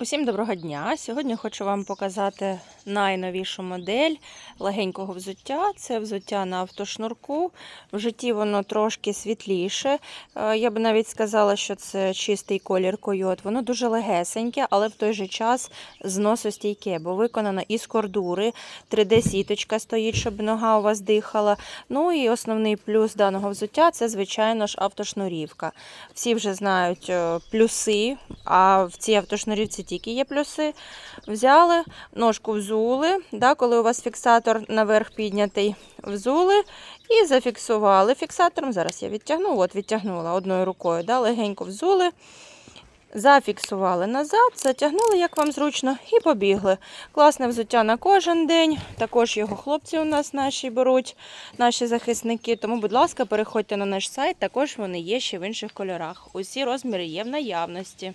Усім доброго дня! Сьогодні хочу вам показати найновішу модель легенького взуття. Це взуття на автошнурку. В житті воно трошки світліше. Е, Я би навіть сказала, що це чистий колір койот. Воно дуже легесеньке, але в той же час зносостійке, бо виконано із кордури. 3D-сіточка стоїть, щоб нога у вас дихала. Ну і основний плюс даного взуття це, звичайно ж, автошнурівка. Всі вже знають е, плюси, а в цій автошнурівці тільки є плюси. Взяли, ножку взули, да, коли у вас фіксатор наверх піднятий, взули і зафіксували фіксатором. Зараз я відтягну, от відтягнула одною рукою, да, легенько взули. Зафіксували назад, затягнули, як вам зручно, і побігли. Класне взуття на кожен день. Також його хлопці у нас наші беруть, наші захисники. Тому, будь ласка, переходьте на наш сайт. Також вони є ще в інших кольорах. Усі розміри є в наявності.